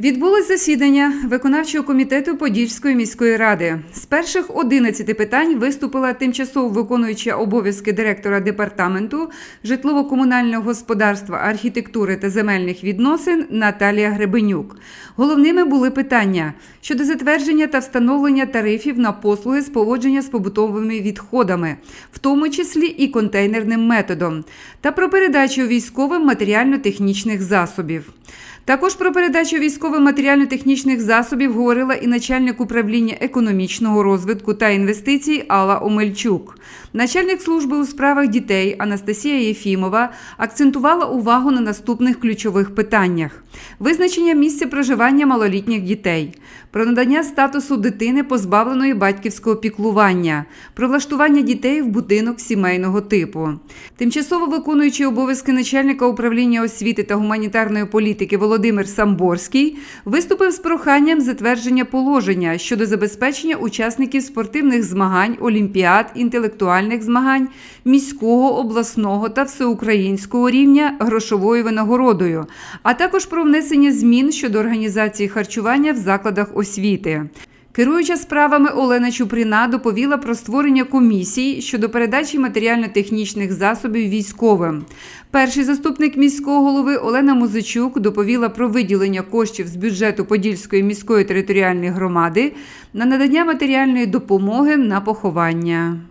Відбулось засідання виконавчого комітету Подільської міської ради. З перших 11 питань виступила тимчасово виконуюча обов'язки директора департаменту житлово-комунального господарства, архітектури та земельних відносин Наталія Гребенюк. Головними були питання щодо затвердження та встановлення тарифів на послуги з поводження з побутовими відходами, в тому числі і контейнерним методом, та про передачу військовим матеріально-технічних засобів. Також про передачу військових матеріально-технічних засобів говорила і начальник управління економічного розвитку та інвестицій Алла Омельчук. Начальник служби у справах дітей Анастасія Єфімова акцентувала увагу на наступних ключових питаннях: визначення місця проживання малолітніх дітей, про надання статусу дитини, позбавленої батьківського піклування, про влаштування дітей в будинок сімейного типу. Тимчасово виконуючий обов'язки начальника управління освіти та гуманітарної політики Володимир Самборський виступив з проханням затвердження положення щодо забезпечення учасників спортивних змагань, олімпіад, інтелектуальних змагань міського, обласного та всеукраїнського рівня грошовою винагородою, а також про внесення змін щодо організації харчування в закладах освіти. Керуюча справами Олена Чуприна доповіла про створення комісій щодо передачі матеріально-технічних засобів військовим. Перший заступник міського голови Олена Музичук доповіла про виділення коштів з бюджету Подільської міської територіальної громади на надання матеріальної допомоги на поховання.